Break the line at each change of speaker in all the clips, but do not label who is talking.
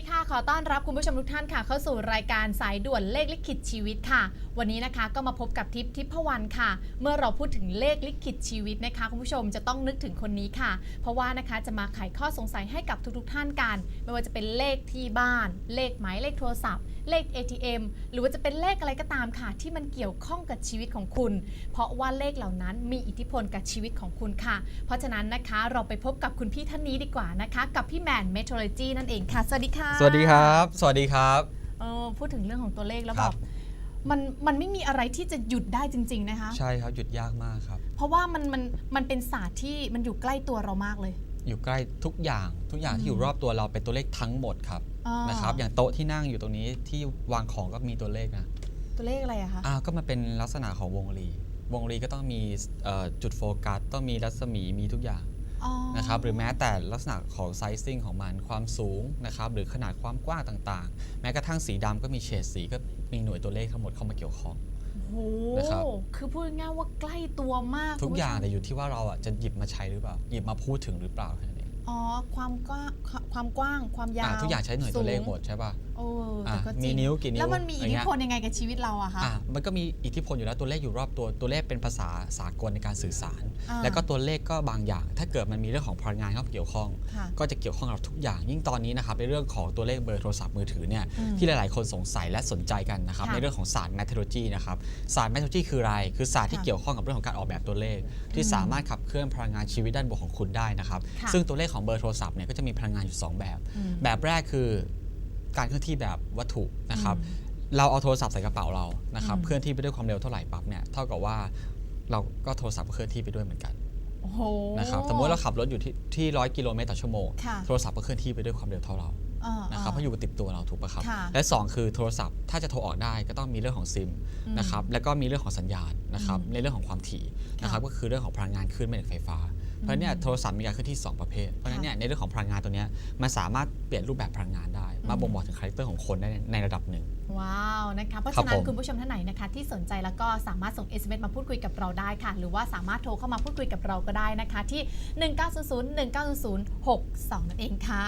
ดีค่ะ ขอต้อนรับคุณผู้ชมทุกท่านค่ะ เข้าสู่รายการสายด่วนเลขลิขิตชีวิตค่ะ วันนี้นะคะก็มาพบกับทิพย์ทิพวรรณค่ะ เมื่อเราพูดถึงเลขลิขิตชีวิตนะคะ คุณผู้ชมจะต้องนึกถึงคนนี้ค่ะ เพราะว่านะคะจะมาไขข้อสงสัยให้กับทุกๆ ท่านกัน ไม่ว่าจะเป็นเลขที่บ้าน เลขหมายเลขโทรศัพท์ เลข ATM หรือว่าจะเป็นเลขอะไรก็ตามค่ะ ที่มันเกี่ยวข้องกับชีวิตของคุณ เพราะว่าเลขเหล่านั้นมีอิทธิพลกับชีวิตของคุณค่ะ เพราะฉะนั้นนะคะเราไปพบกับคุณพี่ท่านนี้ดีกว่านะคะ กับพี่แมนเมโทรโลจีนั่นเองค่ะสวัสดีค่ะ
สวัสดีครับ สวัสดีครับ
เออพูดถึงเรื่องของตัวเลขแล้ว
ค
แบ
รั
บ บมันมันไม่มีอะไรที่จะหยุดได้จริง ๆนะคะ
ใช่ครับหยุดยากมากครับ
เพราะว่ามันมันมันเป็นศาสตร์ที่มันอยู่ใกล้ตัวเรามากเลย
อยู่ใกล้ทุกอย่างทุกอย่าง
อืม
ที่อยู่รอบตัวเราเป็นตัวเลขทั้งหมดครับ
อ่า
นะครับ อย่างโต๊ะที่นั่งอยู่ตรงนี้ที่วางของก็มีตัวเลขนะ
ตัวเลขอะไรอะคะ
อ่าก็มันเป็นลักษณะของวงรี วงรีก็ต้องมีเอ่อจุดโฟกัสต้องมีรัศมีมีทุกอย่าง
อ๋อ
นะครับหรือแม้แต่ลักษณะของไซซิ่งของมันความสูงนะครับหรือขนาดความกว้างต่างๆ แม้กระทั่งสีดำก็มีเฉดสีก็มีหน่วยตัวเลขทั้งหมดเข้ามาเกี่ยวข้อง
โอ้
นะครับ
โหคือพูดง่ายๆว่าใกล้ตัวมาก
ทุก
คุณผู้ชม
อย่างแต่อยู่ที่ว่าเราอะจะหยิบมาใช้หรือเปล่า หยิบมาพูดถึงหรือเปล่าแค่นั้นเอง
อ๋อ ความกว้างความกว้าง ความยา
อะ
ว
ทุกอย่างใช้หน่วยตัวเลข
สูง
หมดใช่ป่ะ
โอ้แต่
อะ
ก็จริง
มีนิ้วกี่นิ้ว
แล้วมันมีอิทธิพลยังไงกับชีวิตเราอะคะ
อะมันก็มีอิทธิพลอยู่แล้วตัวเลขอยู่รอบตัวตัวเลขเป็นภาษาสากลในการสื่อสาร
อ่า
แล้วก็ตัวเลขก็บางอย่าง ถ้าเกิดมันมีเรื่องของพลังงานเข้ามาเกี่ยวข้อง
ค่ะ
ก็จะเกี่ยวข้องกับเราทุกอย่าง ยิ่งตอนนี้นะครับในเรื่องของตัวเลขเบอร์โทรศัพท์มือถือเนี่ย
อืม
ที่หลาย ๆ คนสงสัยและสนใจกันนะครับ
ค่ะ
ในเรื่องของศาสตร์แมทโลจีนะครับศาสตร์แมทโลจีคืออะไร คือศาสตร์ที่
ค่ะ
เกี่ยวข้องกับเรื่องของการออกแบบตัวเลข ที่
อืม
สามารถขับเคลื่อนพลังงานชีวิตด้านบวกของคุณได้นะครับ
ค่ะ
ซึ่งตัวเลขของเบอร์โทรศัพท์เนี่ยก็จะมีพลังงานอยู่สองแบบ
อืม
แบบแรกคือ การเคลื่อนที่แบบวัตถุนะครับ
อืม
เราเอาโทรศัพท์ใส่กระเป๋าเรานะครับ
อืม
เคลื่อนที่ไปด้วยความเร็วเท่าไหร่ปั๊บเนี่ยเท่ากับว่าเราก็โทรศัพท์ก็เคลื่อนที่ไปด้วยเหมือนกัน
โอ้โห
นะครับสมมติเราขับรถอยู่ที่ที่ร้อยกิโลเมตรต่อชั่วโมง
ค่ะ
โทรศัพท์ก็เคลื่อนที่ไปด้วยความเร็วเท่าเรา
อ่า
นะครับเพราะอยู่ติดตัวเราถูกปะครับ
ค่ะ
และสองคือโทรศัพท์ถ้าจะโทรออกได้ก็ต้องมีเรื่องของซิม
อืม
นะครับแล้วก็มีเรื่องของสัญญาณนะครับ
อืม
ในเรื่องของความถี่
ค่ะ
นะครับก็คือเรื่องของพลังงานคลื่นแม่เหล็กไฟฟ้า เพราะฉะนั้นเนี่ยโทรศัพท์มีการเคลื่อนที่2ประเภทเพราะฉะนั้นเนี่ยในเรื่องของพลังงานตัวเนี้ยมันสามารถเปลี่ยนรูปแบบพลังงานได้ มา
อืม
บ่งบอกถึงคาแรคเตอร์ของคนได้ในในระดับหนึ่ง
ว้าวนะคะเพราะ
ครั
ฉะ
บ
นั้น
ผม
คุณผู้ชมท่านไหนนะคะ ที่สนใจแล้วก็สามารถส่ง SMS มาพูดคุยกับเราได้ค่ะ หรือว่าสามารถโทรเข้ามาพูดคุยกับเราก็ได้นะคะ ที่ 1900 1900 62 นั่นเองค่ะ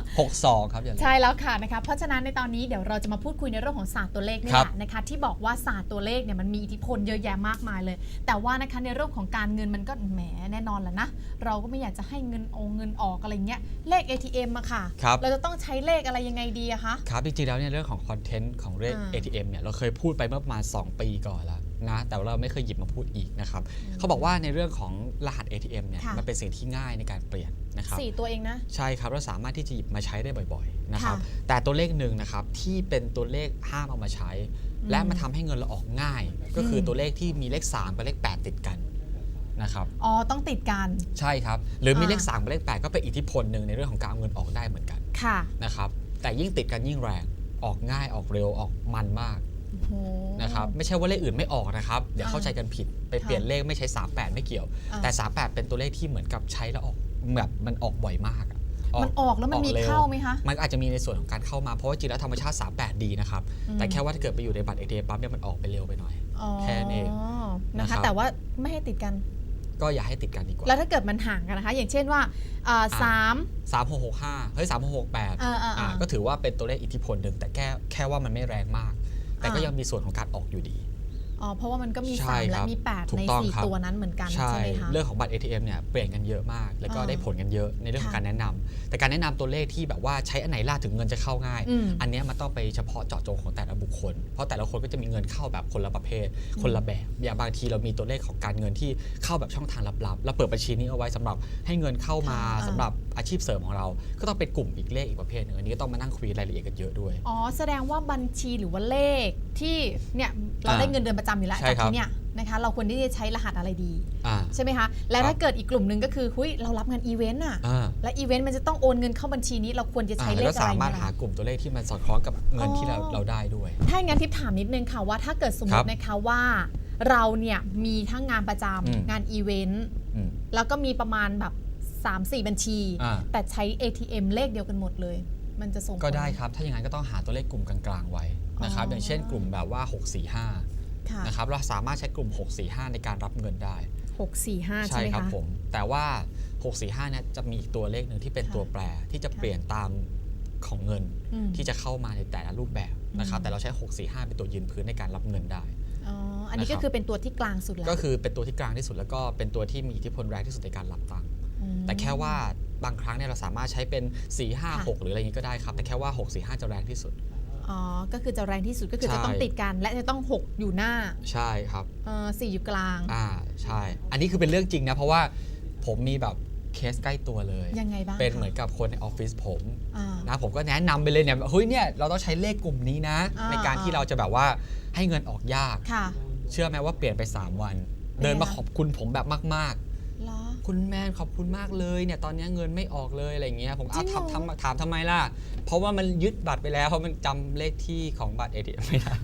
62 ครับอย่าลืม
ใช่แล้วค่ะนะคะเพราะฉะนั้นในตอนนี้เดี๋ยวเราจะมาพูดคุยในเรื่องของศาสตร์ตัวเลขนี่
ครั
แห
บ
ละนะคะที่บอกว่าศาสตร์ตัวเลขเนี่ยมันมีอิทธิพลเยอะแยะมากมายเลย แต่ว่านะคะในเรื่องของการเงินมันก็แหมแน่นอนแหละนะเราก็ไม่อยากจะให้เงินองเงินออกอะไรเงี้ยเลข ATM อะค่ะ
ครับ
เราจะต้องใช้เลขอะไรยังไงดีอะคะ
ครับจริงๆแล้วเนี่ยเรื่องของคอนเทนต์ของเลข
อ่า
ATM เนี่ยเราเคยพูดไปเมื่อประมาณ 2 ปีก่อนแล้วนะแต่ว่าเราไม่เคยหยิบมาพูดอีกนะครับเขาบอกว่าในเรื่องของรหัส ATM เนี่ย
ค่ะ
มันเป็นสิ่งที่ง่ายในการเปลี่ยนนะครับ
สี่ตัวเองนะ
ใช่ครับเราสามารถที่จะหยิบมาใช้ได้บ่อยๆนะครับ
ค่ะ
แต่ตัวเลขหนึ่งนะครับที่เป็นตัวเลขห้ามเอามาใช้
อืม
และมาทำให้เงินเราออกง่าย ก็คืออ
ม
ตัวเลขที่มีเลข 3 กับเลข 8 ติดกันนะครับ
อ๋อต้องติดกัน
ใช่ครับหรือมี
อ่า
เลข 3 กับเลข 8 ก็เป็นอิทธิพลหนึ่งในเรื่องของการเอาเงินออกได้เหมือนกัน
ค่ะ
นะครับ แต่ยิ่งติดกันยิ่งแรงออกง่ายออกเร็วออกมันมาก
โอ้โห
นะครับไม่ใช่ว่าเลขอื่นไม่ออกนะครับเดี๋ยว
อ่า
เข้าใจกันผิดไปเปลี่ยนเลขไม่ใช้ 38 ไม่เกี่ยว
อ่า
แต่ 38 เป็นตัวเลขที่เหมือนกับใช้แล้วออกแบบมันออกบ่อยมากอะ
มันออกแล้วมันมี
ออกร็ว
เข้าไหมคะ
มันก็อาจจะมีในส่วนของการเข้ามา เพราะว่าจริงแล้วธรรมชาติ 38 ดีนะครับ
อืม
แต่แค่ว่าถ้าเกิดไปอยู่ในบัตรเอทีเอ็มปั๊บเนี่ยมันออกไปเเร็วไปหน่อย
อ๋อ
แค่นั้นเอง
นะ
นะครั
คะ
บ
แต่ว่าไม่ให้ติดกัน
ก็อย่าให้ติดกันดีกว่า
แล้วถ้าเกิดมันห่างกันนะคะ อย่างเช่นว่าอ่าสาม
3665เฮ้ย3668
อ่าอ่าอ่า
ก็ถือว่าเป็นตัวเลขอิทธิพลหนึ่งแต่แค่แค่ว่ามันไม่แรงมาก แต่ก็
อ่ายั
ยังมีส่วนของการออกอยู่ดี
อ๋อเพราะว่ามันก็มี
ใช่
3 และ
ครับ
มี 8
ถูก
ใน
ต้อง
4
ครับ
ตัวนั้นเหมือนกัน
ใช่
ใช่ไหมคะ
เรื่องของบัตร ATM เนี่ยเปลี่ยนกันเยอะมาก แล้วก็
อ่า
ได้ผลกันเยอะในเรื่องของ
ค่ะ
การแนะนำแต่การแนะนำตัวเลขที่แบบว่าใช้อันไหนล่าถึงเงินจะเข้าง่าย
อืม
อันเนี้ยมันต้องไปเฉพาะเจาะจงของแต่ละบุคคล เพราะแต่ละคนก็จะมีเงินเข้าแบบคนละประเภท คนละแบบ อย่างบางทีเรามีตัวเลขของการเงินที่เข้าแบบช่องทางลับๆเราเปิดบัญชีนี้เอาไว้สำหรับให้เงินเข้ามา
ค่ะ
สำหรับอาชีพเสริมของเรา ก็ต้องเป็นกลุ่มอีกเลขอีกประเภทหนึงอันนี้ก็ต้องมานั่งคุยรายละเอียดกันเยอะด้วย
อ๋อ แสดงว่าบัญชีหรือว่าเลขที่เนี่ยเรา
อ่า
ได้เงินเดือนประจำอยู่แล้ว
ใช่
จาก
ครับ
ที่เนี่ยนะคะ เราควรที่จะใช้รหัสอะไรดี
อ่า
ใช่ไหมคะ และ
ครับ
ถ้าเกิดอีกกลุ่มหนึ่งก็คือหุยเรารับงานอีเวนต์อะ
อ่า
และอีเวนต์มันจะต้องโอนเงินเข้าบัญชีนี้ เราควรจะ
อ่า
ใช้เล
แล้ว
ข
ก็
อะไร
สามารถ
เนี่ย
หากลุ่มตัวเลขที่มันสอดคล้องกับเงินที่เรา
อ๋อ
เราได้ด้วย
ถ้าอย่างนั้นทิพย์ถามนิดนึงค่ะว่าถ้าเกิดสมม
ครั
ติ
บ
นะคะว่าเราเนี่ยมีทั้งงานประจ
อืมำ
งานอีเวนต์
อืม
แล้วก็มีประมาณแบบ 3-4 บัญชี
อ่า
แต่ใช้ ATM เลขเดียวกันหมดเลย มันจะส่งผล
ก็ได้ครับ ถ้าอย่างนั้นก็ต้องหาตัวเลขกลุ่มกลางๆไว้นะครับ
อ๋ออ
อย่างเช่นกลุ่มแบบว่า 645
ค่ะ
นะครับเราสามารถใช้กลุ่ม 645 ในการรับเงินได้
645 ใช่ไหม
ครั
คะ
ผม แต่ว่า 645เนี่ยจะมีอีกตัวเลขหนึ่งที่เป็น
ค่ะ
ตัวแปรที่จะ
ค่ะ
เปลี่ยนตามของเงิน
อืม
ที่จะเข้ามาในแต่ละรูปแบบนะครับ
อืม
แต่เราใช้ 645 เป็นตัวยืนพื้นในการรับเงินได้
อ๋อ อันนี้
นะครับ
ก็คือเป็นตัวที่กลางสุดแล้ว
ก็คือเป็นตัวที่กลางที่สุดแล้วก็เป็นตัวที่มีอิทธิพลแรงที่สุดในการรับตังค์
ม
แต่แค่ว่าบางครั้งเนี่ยเราสามารถใช้เป็น 4 5 6หรืออะไรอย่างนี้ก็ได้ครับ แต่แค่ว่า 6 4 5 จะแรงที่สุด
อ๋อ ก็คือจะแรงที่สุดก็คือ
ใช่
จะต้องติดกัน และจะต้องหกอยู่หน้า
ใช่ครับ
เออสี่อยู่กลาง
อ่าใช่ อันนี้คือเป็นเรื่องจริงนะ เพราะว่าผมมีแบบเคสใกล้ตัวเลย
ยังไงบ้าง
เป็น
คะ
เหมือนกับคนในออฟฟิศผม
อ่า
นะผมก็แนะนำไปเลยเนี่ยเฮ้ยเนี่ยเราต้องใช้เลขกลุ่มนี้นะ
อ่า
ในการที่
อ่า
เราจะแบบว่าให้เงินออกยาก
ค่ะ
เชื่อไหมว่าเปลี่ยนไป 3 วัน
เป็นไง
เดินมา
คะ
ขอบคุณผมแบบมาก
เหรอ
ๆ คุณแมนขอบคุณมากเลยเนี่ยตอนนี้เงินไม่ออกเลยอะไรเงี้ยผม
จริ
เอา
งเหรอ
ทำทำถามทำไมล่ะ เพราะว่ามันยึดบัตรไปแล้วเพราะมันจำเลขที่ของบัตรเอทีไม่ได้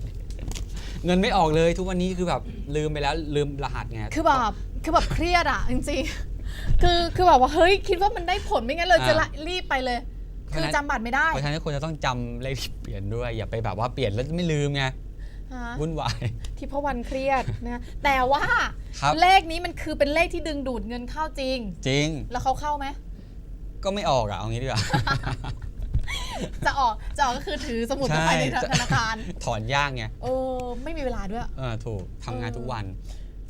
เงินไม่ออกเลยทุกวันนี้คือแบบลืมไปแล้วลืมรหัสไง
คือแบบคือแบบเครียดอะจริงๆคือคือแบบว่าเฮ้ยคิดว่ามันได้ผลไม่งั้นเลยจะละรีบไปเลยคือจำบัตรไม่ได้
เพราะฉะนั้นควรจะต้องจำเลขที่เปลี่ยนด้วยอย่าไปแบบว่าเปลี่ยนแล้วไม่ลืมไง
ฮะ
วุ่นวาย
ที่พวันเครียดนะแต่ว่า
ครับ
เลขนี้มันคือเป็นเลขที่ดึงดูดเงินเข้าจริง
จริง
แล้วเขาเข้าไหม
ก็ไม่ออกอะเอางี้ดีกว่า
จะออกจะออกก็คือถือสมุดเข้าไปใน
ใช่
ธนาคาร
ถอนยากไง
โอ้ไม่มีเวลาด้วย
เออถูกทำงานทุกวัน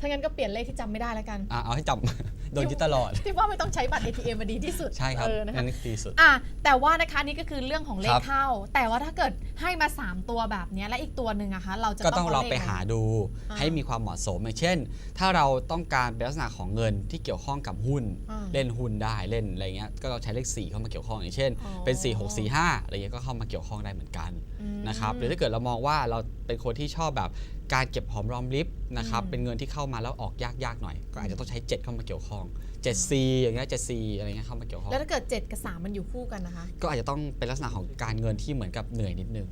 ถ้างั้นก็เปลี่ยนเลขที่จำไม่ได้แล้วกัน
อะเอาให้จำ โดนยึดตลอด
ที่ว่าไม่ต้องใช้บัตร ATM มาดีที่สุด
ใช่ครับ
เออนะคะ
นั่นดีสุด
อะแต่ว่านะคะนี่ก็คือเรื่องของเล
ค
ข
รับ
เข้า แต่ว่าถ้าเกิดให้มา 3 ตัวแบบเนี้ยและอีกตัวหนึ่งอะคะเราจะ
ก็
ต้
ต้
อ
องง
เอา
เรา
เลข
ไป
อะไร
หาดู
อ่า
ให้มีความเหมาะสมอย่างเช่น ถ้าเราต้องการเป็นลักษณะของเงินที่เกี่ยวข้องกับหุ้น
อ่า
เล่นหุ้นได้เล่นอะไรเงี้ยก็เราใช้เลข 4 เข้ามาเกี่ยวข้องอย่างเช่น
อ๋อ
เป็น 4 6 4 5อะไรเงี้ยก็เข้ามาเกี่ยวข้องได้เหมือนกัน
อืม
นะครับหรือถ้าเกิดเรามองว่าเราเป็นคนที่ชอบแบบ การเก็บหอมรอมริบนะครับ
อืม
เป็นเงินที่เข้ามาแล้วออกยากๆหน่อย ก็อาจจะต้องใช้ 7 เข้ามาเกี่ยวข้อง 7C อย่างเงี้ย 7C อะไรเงี้ยเข้ามาเกี่ยวข้อง
แล้วถ้าเกิด 7 กับ 3 มันอยู่คู่กันนะคะ
ก็อาจจะต้องเป็นลักษณะของการเงินที่เหมือนกับเหนื่อยนิดนึง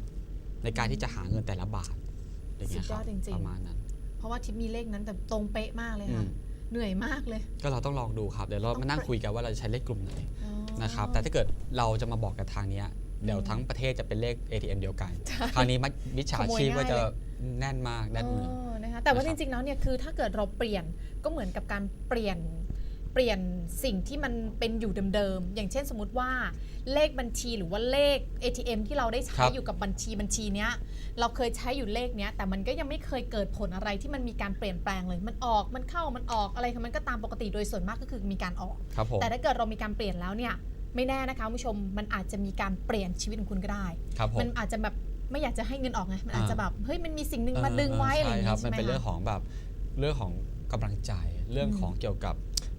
ในการที่จะหาเงินแต่ละบาทอย่างเงี้ยค
สุดย
รั
อบดจริงๆ
ประมาณนั้น
เพราะว่าทิปมีเลขนั้นแต่ตรงเป๊ะมากเลย
อื
ค่ะ
ม
เหนื่อยมากเลย
ก็เราต้องลองดูครับ เดี๋ยวเรามานั่งคุยกันว่าเราจะใช้เลขกลุ่มไหน
อ๋อ
นะครับ แต่ถ้าเกิดเราจะมาบอกกันทางเนี้ยเดี๋ยวทั้งประเทศจะเป็นเลข ATM เดียวกัน คราวนี้มิมิจฉาชีพ
ขโมยง่าย
ก็จะ
เลย
แน่นมากแน่นเมือง
เออนะคะแต่ว่า
นะค
จ
รับ
ริงๆแล้วเนี่ยคือถ้าเกิดเราเปลี่ยนก็เหมือนกับการเปลี่ยนเปลี่ยนสิ่งที่มันเป็นอยู่เดิมๆอย่างเช่นสมมติว่าเลขบัญชีหรือว่าเลข ATM ที่เราได้ใช้
ครับ
อยู่กับบัญชีบัญชีเนี้ยเราเคยใช้อยู่เลขเนี้ยแต่มันก็ยังไม่เคยเกิดผลอะไรที่มันมีการเปลี่ยนแปลงเลย มันออกมันเข้ามันออกอะไรมันก็ตามปกติโดยส่วนมากก็คือมีการออก
ครับผม
แต่ถ้าเกิดเรามีการเปลี่ยนแล้วเนี่ยไม่แน่นะคะคุณผู้ชมมันอาจจะมีการเปลี่ยนชีวิตของคุณก็ได้
ครับผม
มันอาจจะแบบ ไม่อยากจะให้เงินออกไงมันอาจ
อ่า
จะแบบเฮ้ยมันมีสิ่งหนึ่ง
เออ
มาดึงไว้อะไรอย่าง
ใช่ค
งี้
รับ
ใช่
มัน
ไหม
เป็นเรื่อง
คะ
ของแบบเรื่องของกำลังใจเรื่องของเกี่ยวกับ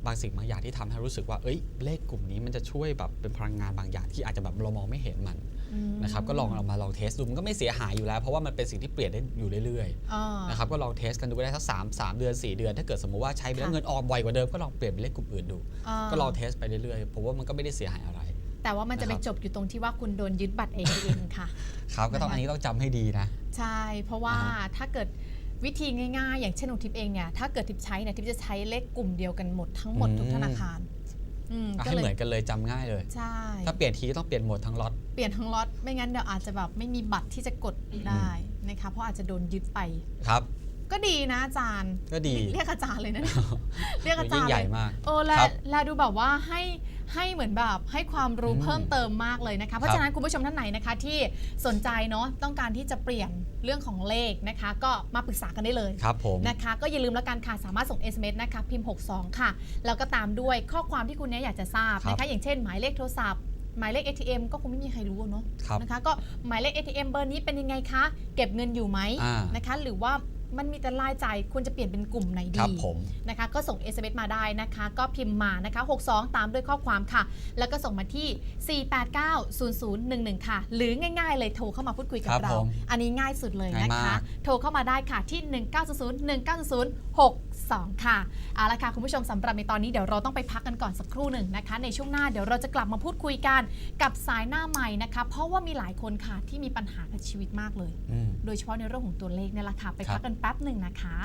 บางสิ่งบางอย่างที่ทำให้รู้สึกว่าเอ้ยเลขกลุ่มนี้มันจะช่วยแบบเป็นพลังงานบางอย่างที่อาจจะแบบเรามองไม่เห็นมัน
อืม
นะครับก็ลองเอามาลองเทสดูมันก็ไม่เสียหายอยู่แล้ว เพราะว่ามันเป็นสิ่งที่เปลี่ยนได้อยู่เรื่อย
อ่า
ๆนะครับก็ลองเทสกันดูก็ได้สักสามสามเดือนสี่เดือน ถ้าเกิดสมมติว่าใช้ไปแล้ว
ค่ะ
เงินออกบ่อยกว่าเดิมก็ลองเปลี่ยนเป็นเลขกลุ่มอื่นดูาก็ลองเทสไปเรื่อยๆผมว่ามันก็ไม่ได้เสียหายอะไร
แต่ว่ามันจะไป
นะครับ
จบอยู่ตรงที่ว่าคุณโดนยึดบัตร ATM ค่ะ
ครับก็ต้อง
นะคะ
อันนี้ต้องจำให้ดีนะ
ใช่ เพราะว่า
อ่า
ถ้าเกิดวิธีง่ายๆ อย่างเช่นของทิปเองเนี่ยถ้าเกิดทิปใช้เนี่ยทิปจะใช้เลขกลุ่มเดียวกันหมดทั้งหมดทุกธนาคาร อืม
อะ
ก็
ให้
เล
เหมือยนกันเลยจำง่ายเลย
ใช่
ถ้าเปลี่ยนทีก็ต้องเปลี่ยนหมดทั้งล็อต
เปลี่ยนทั้งล็อตไม่งั้นเดี๋ยวอาจจะแบบไม่มีบัตรที่จะกดได้นะคะเพราะอาจจะโดนยึดไป
ครับ
ก็ดีนะอาจารย์
ก็ดี
เรียกอาจารย์เลยนะเรียกอาจาร
ยิ่ง
ย์
ใหญ่
เลย
มาก
โอ้และ
ครับ
และดูแบบว่าให้ ให้เหมือนแบบให้ความรู้
อืม
เพิ่มเติมมากเลยนะคะ เพราะ
ครับ
ฉะนั้นคุณผู้ชมท่านไหนนะคะที่สนใจเนาะต้องการที่จะเปลี่ยนเรื่องของเลขนะคะ ก็มาปรึกษากันได้เลย
ครับผม
นะคะ ก็อย่าลืมแล้วกันค่ะสามารถส่ง SMS นะคะพิมพ์ 62 ค่ะ แล้วก็ตามด้วยข้อความที่คุณเนี้ยอยากจะทราบ
ครับ
นะคะ อย่างเช่นหมายเลขโทรศัพท์หมายเลข ATM ก็คงไม่มีใครรู้อะเนาะ
ครับ
นะคะ ก็หมายเลข ATM เบอร์นี้เป็นยังไงคะ เก็บเงินอยู่ไหม
อ่า
นะคะ หรือว่า มันมีแต่รายจ่ายควรจะเปลี่ยนเป็นกลุ่มไหน
ค
ดี
รับผม
นะคะ ก็ส่ง SMS มาได้นะคะ ก็พิมพ์มานะคะ 62 ตามด้วยข้อความค่ะ แล้วก็ส่งมาที่ 4890011 ค่ะ หรือง่ายๆ เลยโทรเข้ามาพูดคุยกับ
ครับ
เรา
ผม
อันนี้ง่ายสุดเลย
ง่าย
นะ
มา
คะ
ก
โทรเข้ามาได้ค่ะที่ 1900 1900 62 ค่ะเอาละค่ะ คุณผู้ชมสำหรับในตอนนี้เดี๋ยวเราต้องไปพักกันก่อนสักครู่หนึ่งนะคะ ในช่วงหน้าเดี๋ยวเราจะกลับมาพูดคุยกันกับสายหน้าใหม่นะคะ เพราะว่ามีหลายคนค่ะที่มีปัญหากับชีวิตมากเลย
อืม
โดยเฉพาะในเรื่องของตัวเลขเนี่ยแหละค่ะ ไป
ครับ
พักกันแป๊บหนึ่งนะคะ